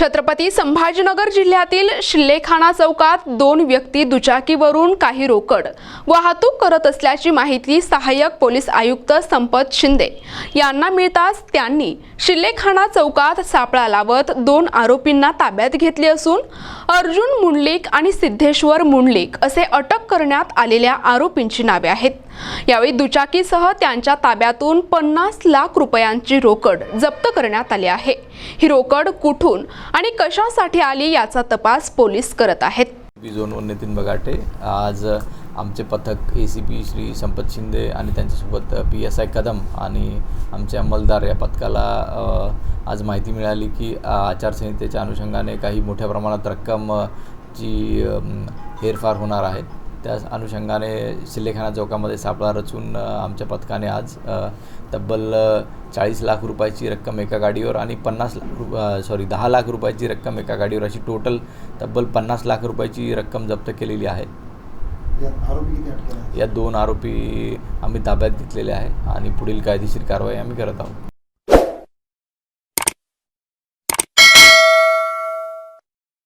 छत्रपती संभाजीनगर जिल्ह्यातील शिल्लेखाना चौकात दोन व्यक्ती दुचाकीवरून काही रोकड वाहतूक करत असल्याची माहिती सहाय्यक पोलीस आयुक्त संपत शिंदे यांना मिळताच त्यांनी शिल्लेखाना चौकात सापळा लावत दोन आरोपींना ताब्यात घेतले असून अर्जुन मुंडलिक आणि सिद्धेश्वर मुंडलिक असे अटक करण्यात आलेल्या आरोपींची नावे आहेत. यावेळी दुचाकीसह त्यांच्या ताब्यातून पन्नास लाख रुपयांची रोकड जप्त करण्यात आली आहे. ही रोकड कुठून आणि कशासाठी आली याचा तपास पोलीस करत आहेत. पी झोनवर नितीन बगाटे आज आमचे पथक ए सी पी श्री संपत शिंदे आणि त्यांच्यासोबत पी एस आय कदम आणि आमचे अंमलदार या पथकाला आज माहिती मिळाली की आचारसंहितेच्या अनुषंगाने काही मोठ्या प्रमाणात रक्कम ची जी हेरफार होणार आहे. त्या अनुषंगाने शिल्लेखाना चौकामध्ये सापळा रचून आमच्या पथकाने आज तब्बल चाळीस लाख रुपयाची रक्कम एका गाडीवर आणि पन्नास लाख रुप सॉरी दहा लाख रुपयाची रक्कम एका गाडीवर अशी टोटल तब्बल पन्नास लाख रुपयाची रक्कम जप्त केलेली आहे. या दोन आरोपी आम्ही ताब्यात घेतलेले आहे आणि पुढील कायदेशीर कारवाई आम्ही करत आहोत.